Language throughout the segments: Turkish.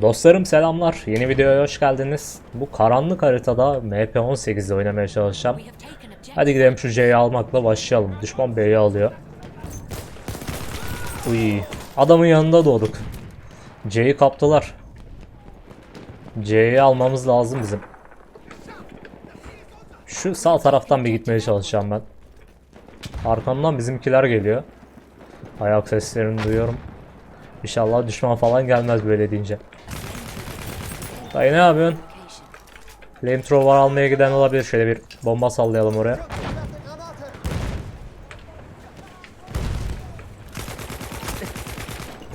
Dostlarım selamlar. Yeni videoya hoş geldiniz. Bu karanlık haritada MP18'de oynamaya çalışacağım. Hadi gidelim şu C'yi almakla başlayalım. Düşman B'yi alıyor. Uy. Adamın yanında doğduk. C'yi kaptılar. C'yi almamız lazım bizim. Şu sağ taraftan bir gitmeye çalışacağım ben. Arkamdan bizimkiler geliyor. Ayak seslerini duyuyorum. İnşallah düşman falan gelmez böyle deyince. Dayı ne yapıyorsun? Flamethrower almaya giden olabilir. Şöyle bir bomba sallayalım oraya.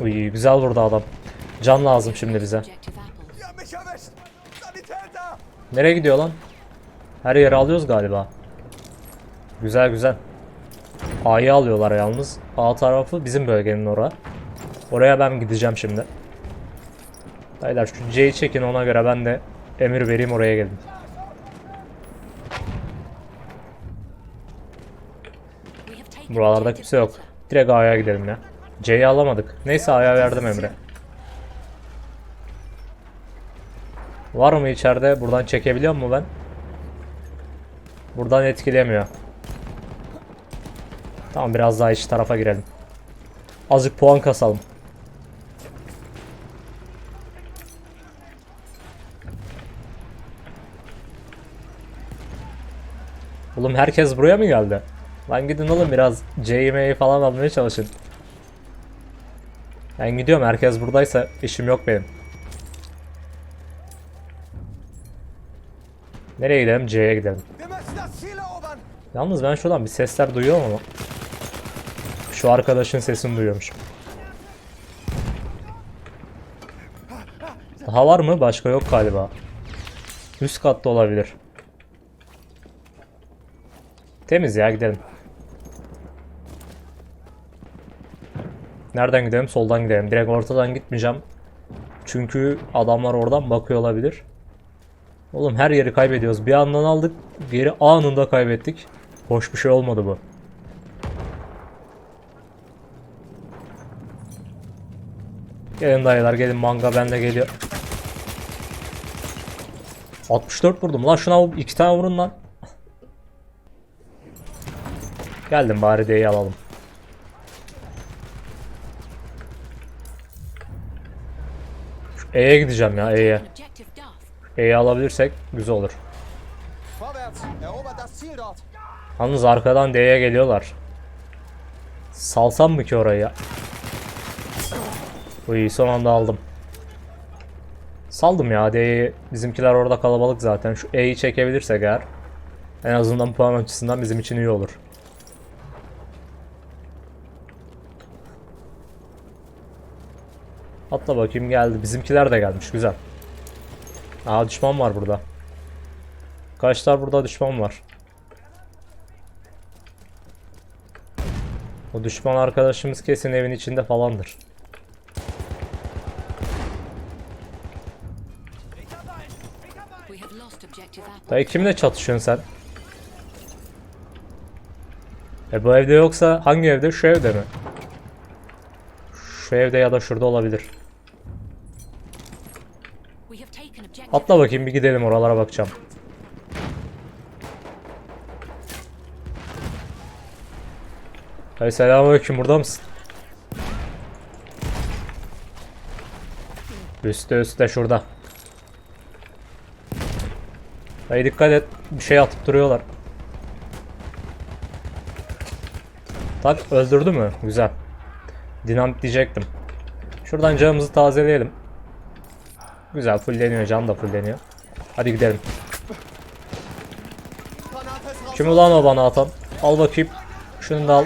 Uy güzel vurdu adam. Can lazım şimdi bize. Nereye gidiyor lan? Her yeri alıyoruz galiba. Güzel güzel. A'yı alıyorlar yalnız. A tarafı bizim bölgenin ora. Oraya ben gideceğim şimdi. Beyler şu C'yi çekin ona göre ben de emir vereyim oraya gelin. Buralarda kimse yok. Direkt A'ya gidelim ya. C'yi alamadık. Neyse A'ya verdim emri. Var mı içeride? Buradan çekebiliyor mu ben? Buradan etkilemiyor. Tamam biraz daha iç tarafa girelim. Azıcık puan kasalım. Oğlum herkes buraya mı geldi? Lan gidin oğlum biraz CM'yi falan almaya çalışın. Ben gidiyorum herkes buradaysa işim yok benim. Nereye gidelim? C'ye gidelim. Yalnız ben şuradan bir sesler duyuyorum ama. Şu arkadaşın sesini duyuyormuşum. Daha var mı? Başka yok galiba. Üst katta olabilir. Temiz ya gidelim. Nereden gidelim? Soldan gidelim. Direkt ortadan gitmeyeceğim. Çünkü adamlar oradan bakıyor olabilir. Oğlum her yeri kaybediyoruz. Bir yandan aldık, geri anında kaybettik. Hoş bir şey olmadı bu. Gelin dayılar gelin manga bende geliyor. 64 vurdum lan şuna iki tane vurun lan. Geldim bari D'yi alalım. E'ye gideceğim ya E'ye. E'yi alabilirsek güzel olur. Yalnız arkadan D'ye geliyorlar. Salsam mı ki orayı? Uy son anda aldım. Saldım ya D'yi. Bizimkiler orada kalabalık zaten. Şu E'yi çekebilirsek eğer. En azından puan açısından bizim için iyi olur. Atla bakayım geldi. Bizimkiler de gelmiş. Güzel. Aa düşman var burada. Kaçlar burada düşman var. O düşman arkadaşımız kesin evin içinde falandır. Dayı kimle çatışıyorsun sen? E bu evde yoksa hangi evde? Şu evde mi? Şu evde ya da şurada olabilir. Atla bakayım bir gidelim oralara bakacağım. Hey selamünaleyküm burada mısın? Üstte üstte şurada. Hey dikkat et bir şey atıp duruyorlar. Tak öldürdü mü? Güzel. Dinamit diyecektim. Şuradan canımızı tazeleyelim. Güzel fullleniyor can da fullleniyor. Hadi gidelim. Kim ulan o bana atan? Al bakayım. Şunu da al.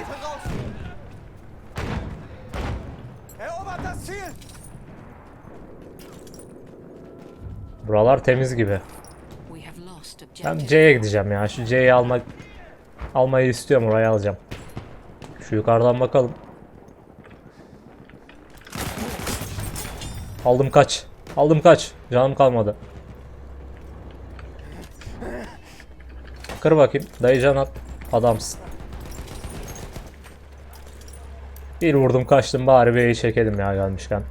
Buralar temiz gibi. Ben C'ye gideceğim ya. Şu C'yi almak almayı istiyorum. Orayı alacağım. Şu yukarıdan bakalım. Aldım kaç. Aldım kaç. Canım kalmadı. Kır bakayım. Dayı can at. Adamsın. Bir vurdum kaçtım bari B'yi çekelim ya gelmişken.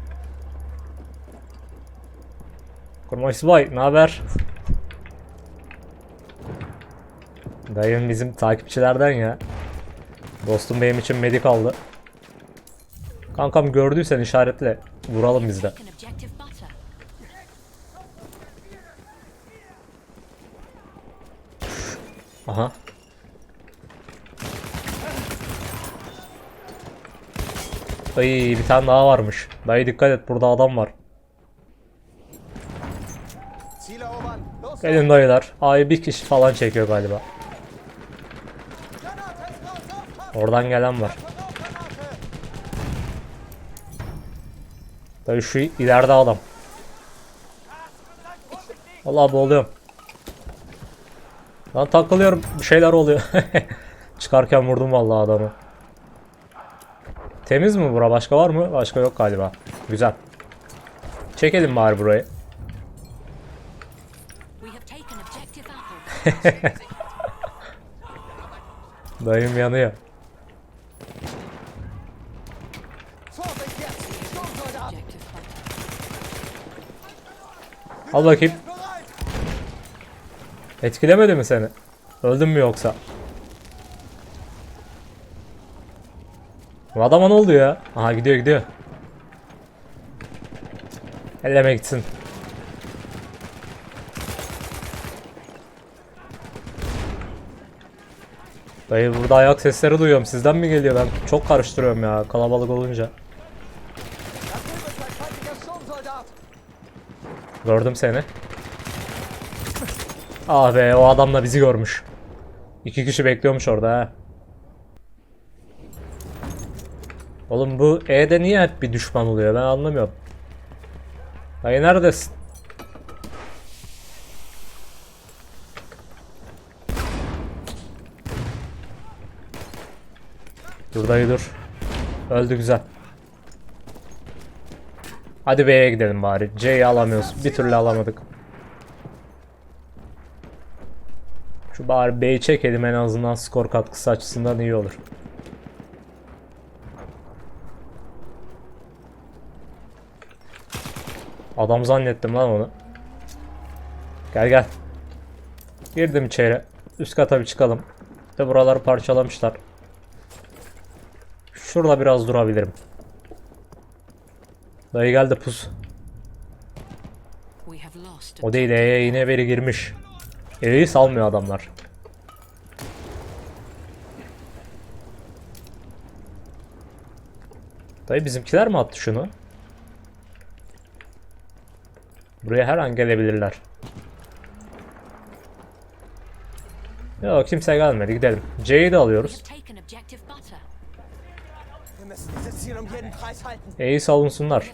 Kurmay Subay ne haber? Dayım bizim takipçilerden ya. Dostum benim için medik aldı. Kankam gördüysen işaretle. Vuralım biz de. An objective butter. Aha. Ay bir tane daha varmış. Dayı dikkat et burada adam var. Gelin dayılar. Ay bir kişi falan çekiyor galiba. Oradan gelen var. Dayı şu ileride adam. Vallahi boğuluyorum. Lan takılıyorum. Bir şeyler oluyor. Çıkarken vurdum vallahi adamı. Temiz mi bura? Başka var mı? Başka yok galiba. Güzel. Çekelim bari burayı. Dayım yanıyor. Al bakayım. Etkilemedi mi seni? Öldün mü yoksa? Bu adama ne oldu ya? Aha gidiyor gidiyor. Elleme gitsin. Dayı burada ayak sesleri duyuyorum. Sizden mi geliyor? Ben çok karıştırıyorum ya kalabalık olunca. Gördüm seni. Ah be o adam da bizi görmüş. İki kişi bekliyormuş orada ha. Oğlum bu E'de niye hep bir düşman oluyor ben anlamıyorum. Dayı neredesin? Dur dayı dur. Öldü güzel. Hadi B'ye gidelim bari. C'yi alamıyoruz. Bir türlü alamadık. Şu bari B'yi çekelim en azından skor katkısı açısından iyi olur. Adam zannettim lan onu. Gel gel. Girdim içeri. Üst kata bir çıkalım. İşte buraları parçalamışlar. Şurada biraz durabilirim. Dayı geldi pus. O değil E'ye yine biri girmiş. E'yi salmıyor adamlar. Dayı bizimkiler mi attı şunu? Buraya her an gelebilirler. Yok kimse gelmedi gidelim. C'yi de alıyoruz. um! E'yi savunsunlar.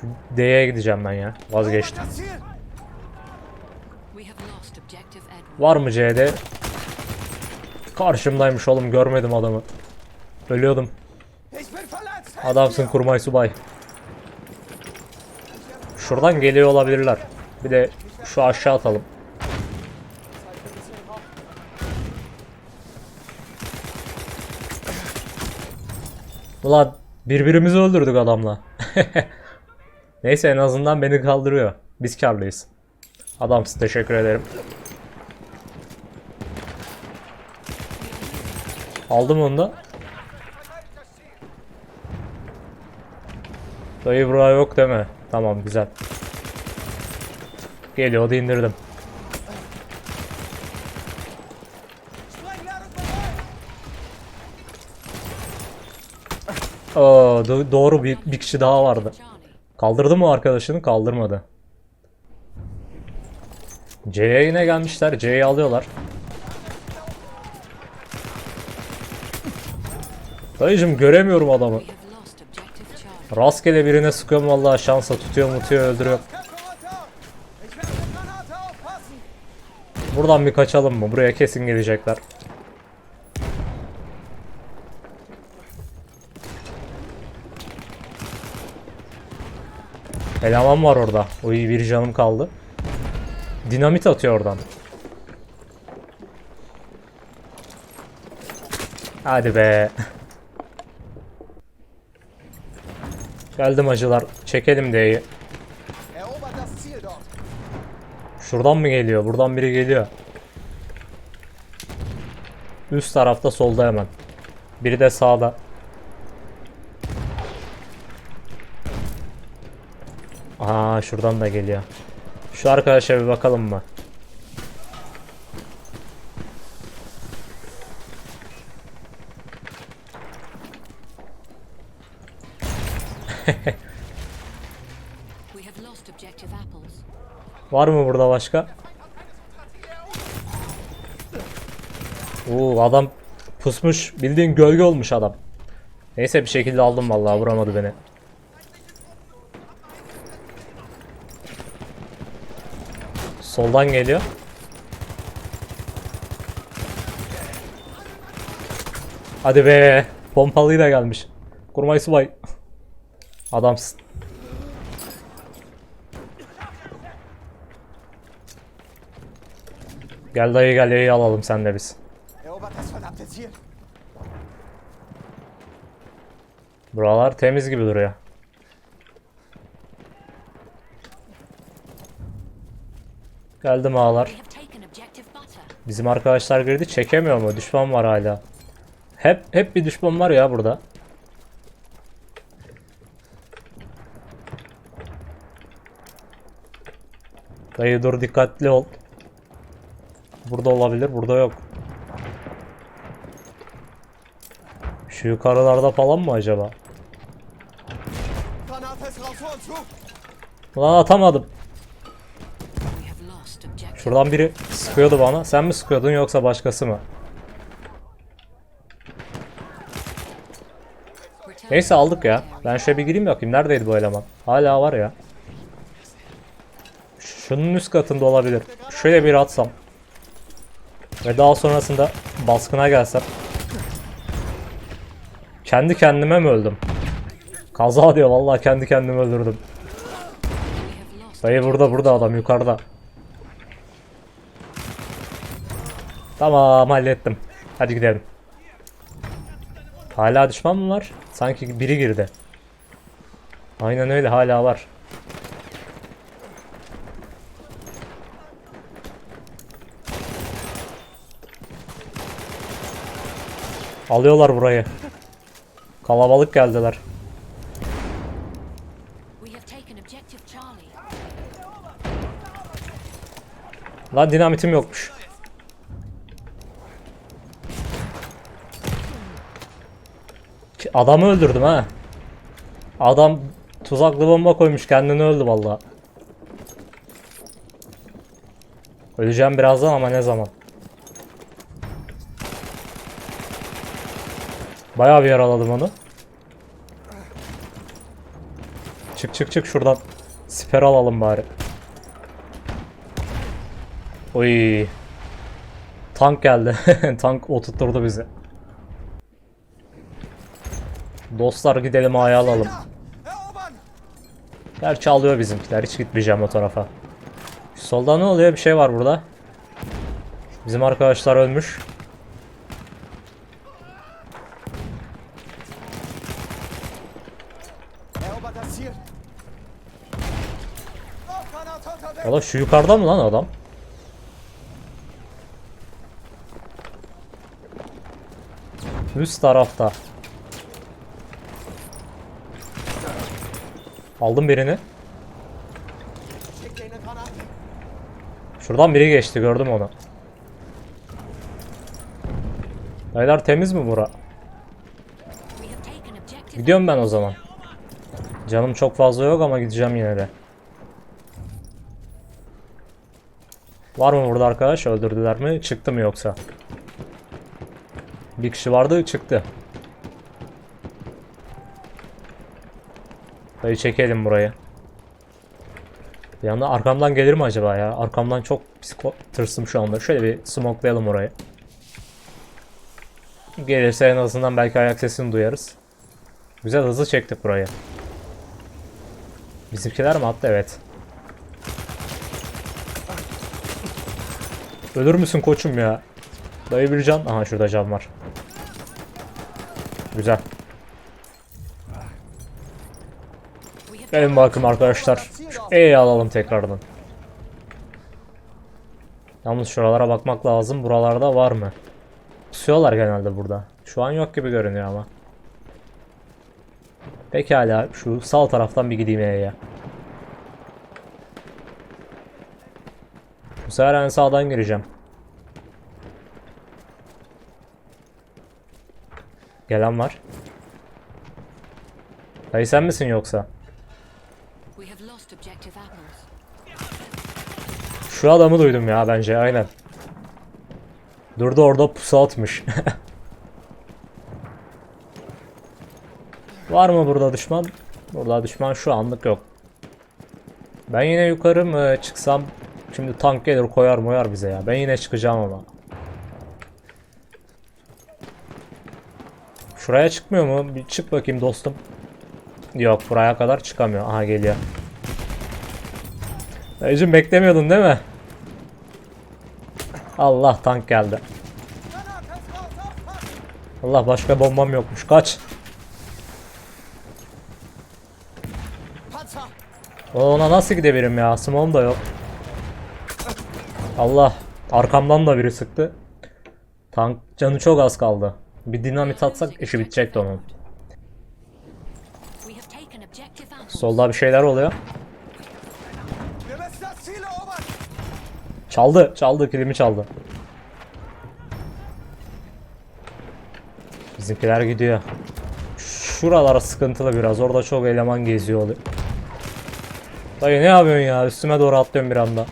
Şu D'ye gideceğim ben ya. Vazgeçtim. Var mı C'de? Karşımdaymış oğlum görmedim adamı. Ölüyordum. Adamsın kurmay subay. Şuradan geliyor olabilirler. Bir de şu aşağı atalım. Ulan birbirimizi öldürdük adamla. Neyse en azından beni kaldırıyor. Biz karlıyız. Adamsın teşekkür ederim. Aldım onu da. Dayı bura yok deme. Tamam güzel. Geliyordu indirdim. Aa, do- doğru bir, bir kişi daha vardı. Kaldırdı mı arkadaşını? Kaldırmadı. C'ye yine gelmişler. C'yi alıyorlar. Dayıcım göremiyorum adamı. Rastgele birine sıkıyorum vallahi şansa tutuyor mutuyor öldürüyor. Buradan bir kaçalım mı? Buraya kesin gelecekler. Eleman var orada. O bir canım kaldı. Dinamit atıyor oradan. Hadi be. Geldim acılar. Çekelim D'yi. Şuradan mı geliyor? Buradan biri geliyor. Üst tarafta solda hemen. Biri de sağda. Aa şuradan da geliyor. Şu arkadaşa bir bakalım mı? Var mı burada başka? Oo adam pusmuş. Bildiğin gölge olmuş adam. Neyse bir şekilde aldım vallahi vuramadı beni. Soldan geliyor. Hadi be. Pompalıyla gelmiş. Kurmay subay. Adamsın. Gel dayı gel yayı alalım sen de biz. Buralar temiz gibi duruyor. Geldim butter. Bizim arkadaşlar girdi çekemiyor mu? Düşman var hala. Hep hep bir düşman var ya burada. Dayı dur dikkatli ol. Burada olabilir, burada yok. Şu yukarılarda falan mı acaba? Lan atamadım. Şuradan biri sıkıyordu bana. Sen mi sıkıyordun yoksa başkası mı? Neyse aldık ya. Ben şöyle bir gireyim bakayım. Neredeydi bu eleman? Hala var ya. Şunun üst katında olabilir. Şöyle bir atsam. Ve daha sonrasında baskına gelsem. Kendi kendime mi öldüm? Kaza diyor vallahi kendi kendimi öldürdüm. Dayı burada burada adam yukarıda. Tamam hallettim. Hadi gidelim. Hala düşman mı var? Sanki biri girdi. Aynen öyle hala var. Alıyorlar burayı. Kalabalık geldiler. Lan dinamitim yokmuş. Adamı öldürdüm ha. Adam tuzaklı bomba koymuş kendini öldü vallahi. Öleceğim birazdan ama ne zaman? Bayağı bir yaraladım onu. Çık çık çık şuradan. Siper alalım bari. Oy. Tank geldi. Tank oturtturdu bizi. Dostlar gidelim ayağı alalım. Gerçi alıyor bizimkiler. Hiç gitmeyeceğim o tarafa. Solda ne oluyor? Bir şey var burada. Bizim arkadaşlar ölmüş. Valla şu yukarıda mı lan adam? Üst tarafta. Aldım birini. Şuradan biri geçti gördüm onu. Beyler temiz mi bura? Gidiyorum ben o zaman. Canım çok fazla yok ama gideceğim yine de. Var mı burada arkadaş? Öldürdüler mi? Çıktı mı yoksa? Bir kişi vardı çıktı. Dayı çekelim burayı. Bir anda arkamdan gelir mi acaba ya? Arkamdan çok psiko tırsım şu anda. Şöyle bir smoklayalım orayı. Gelirse en azından belki ayak sesini duyarız. Güzel hızlı çektik burayı. Bizimkiler mi attı? Evet. Ölür müsün koçum ya? Dayı bir can. Aha şurada can var. Güzel. Gelin bakayım arkadaşlar. Şu alalım tekrardan. Yalnız şuralara bakmak lazım. Buralarda var mı? Pusuyorlar genelde burada. Şu an yok gibi görünüyor ama. Pekala şu sağ taraftan bir gideyim E'ye. Bu sefer en sağdan gireceğim. Gelen var. Dayı sen misin yoksa? Şu adamı duydum ya bence aynen. Durdu orada pusu atmış. Var mı burada düşman? Burada düşman şu anlık yok. Ben yine yukarı mı çıksam? Şimdi tank gelir koyar moyar bize ya. Ben yine çıkacağım ama. Şuraya çıkmıyor mu? Bir çık bakayım dostum. Yok buraya kadar çıkamıyor. Aha geliyor. Dayıcım beklemiyordun değil mi? Allah tank geldi. Allah başka bombam yokmuş. Kaç. Ona nasıl gidebilirim ya? Smoke'um da yok. Allah. Arkamdan da biri sıktı. Tank canı çok az kaldı. Bir dinamit atsak işi bitecekti onun. Solda bir şeyler oluyor. Çaldı. Çaldı. Kilimi çaldı. Bizimkiler gidiyor. Şuralara sıkıntılı biraz. Orada çok eleman geziyor oluyor. Dayı ne yapıyorsun ya? Üstüme doğru atlıyorum bir anda.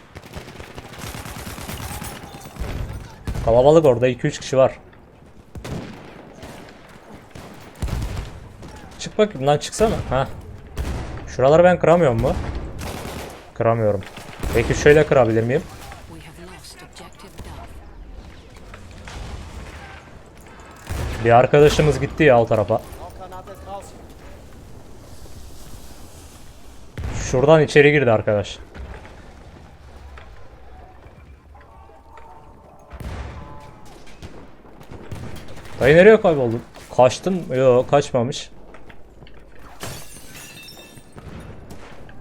Kalabalık orada 2-3 kişi var. Çık bakayım lan çıksana. Ha. Şuraları ben kıramıyorum mu? Kıramıyorum. Peki şöyle kırabilir miyim? Bir arkadaşımız gitti ya o tarafa. Şuradan içeri girdi arkadaş. Dayı nereye kayboldun? Kaçtın? Yok kaçmamış.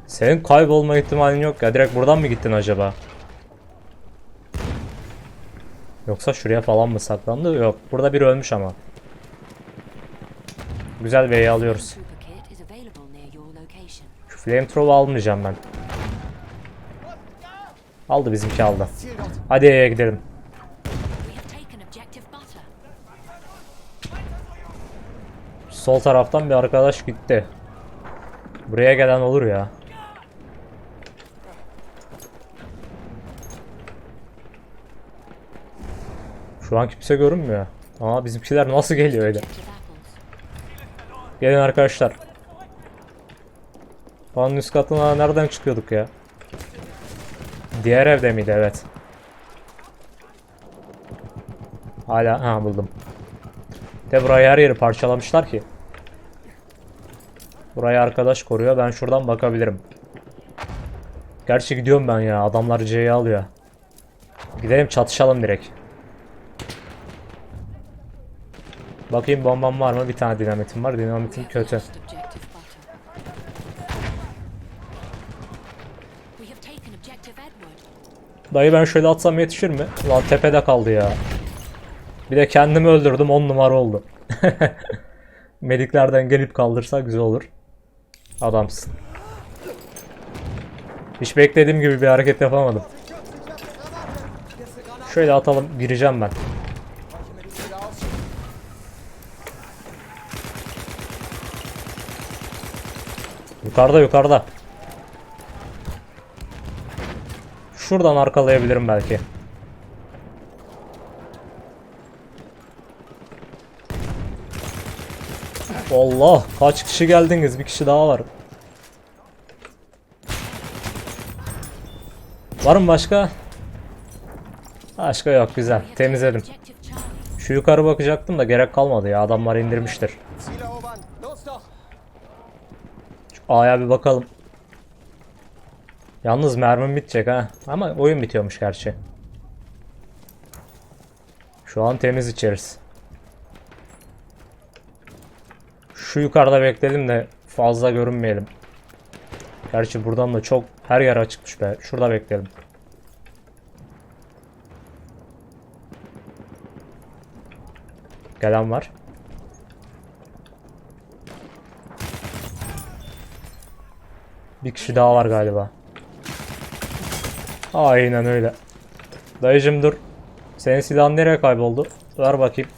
Senin kaybolma ihtimalin yok ya. Direkt buradan mı gittin acaba? Yoksa şuraya falan mı saklandı? Yok. Burada biri ölmüş ama. Güzel V'yi alıyoruz. Flamethrow'u almayacağım ben. Aldı bizimki aldı. Hadi gidelim. Sol taraftan bir arkadaş gitti. Buraya gelen olur ya. Şu an kimse görünmüyor. Aa bizimkiler nasıl geliyor öyle? Gelin arkadaşlar. Panın üst katına nereden çıkıyorduk ya? Diğer evde miydi? Evet. Hala ha buldum. De burayı her yeri parçalamışlar ki. Burayı arkadaş koruyor. Ben şuradan bakabilirim. Gerçi gidiyorum ben ya. Adamlar C'yi alıyor. Gidelim çatışalım direkt. Bakayım bombam var mı? Bir tane dinamitim var. Dinamitim kötü. Dayı ben şöyle atsam yetişir mi? Lan tepede kaldı ya. Bir de kendimi öldürdüm 10 numara oldu. Mediklerden gelip kaldırsa güzel olur. Adamsın. Hiç beklediğim gibi bir hareket yapamadım. Şöyle atalım gireceğim ben. Yukarıda yukarıda. Şuradan arkalayabilirim belki. Allah kaç kişi geldiniz? Bir kişi daha var. Var mı başka? Başka yok güzel. Temizledim. Şu yukarı bakacaktım da gerek kalmadı ya. Adamlar indirmiştir. Doch! A'ya bir bakalım. Yalnız mermim bitecek ha. Ama oyun bitiyormuş gerçi. Şu an temiz içeriz. Şu yukarıda bekledim de fazla görünmeyelim. Gerçi buradan da çok her yer açıkmış be. Şurada bekleyelim. Gelen var. Bir kişi daha var galiba. Aynen öyle. Dayıcım dur. Senin silahın nereye kayboldu? Ver bakayım.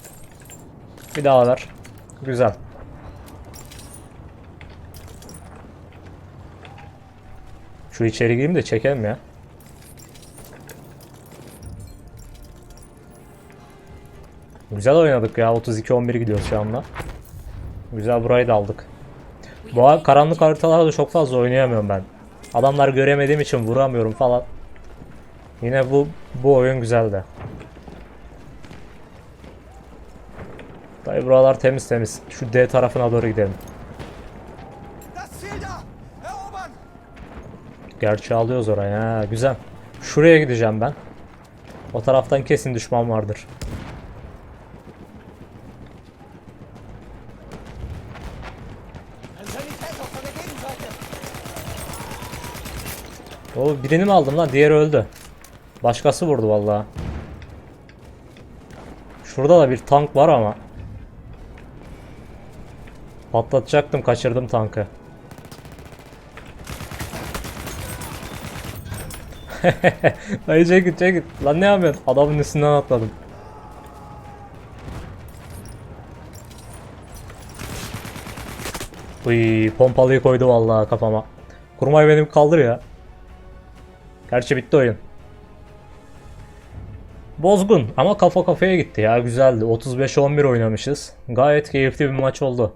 Bir daha ver. Güzel. Şu içeri gireyim de çekelim ya. Güzel oynadık ya. 32-11 gidiyoruz şu anda. Güzel burayı da aldık. Bu ar- karanlık haritalarda çok fazla oynayamıyorum ben. Adamlar göremediğim için vuramıyorum falan. Yine bu bu oyun güzeldi. Dayı buralar temiz temiz. Şu D tarafına doğru gidelim. Gerçi alıyoruz oraya. Ha, güzel. Şuraya gideceğim ben. O taraftan kesin düşman vardır. O birini mi aldım lan? Diğeri öldü. Başkası vurdu vallahi. Şurada da bir tank var ama. Patlatacaktım, kaçırdım tankı. Dayı çekit çekit. Lan ne yapıyorsun? Adamın üstünden atladım. Uy, pompalıyı koydu vallahi kafama. Kurmay benim kaldır ya. Gerçi bitti oyun. Bozgun ama kafa kafaya gitti ya güzeldi. 35-11 oynamışız. Gayet keyifli bir maç oldu.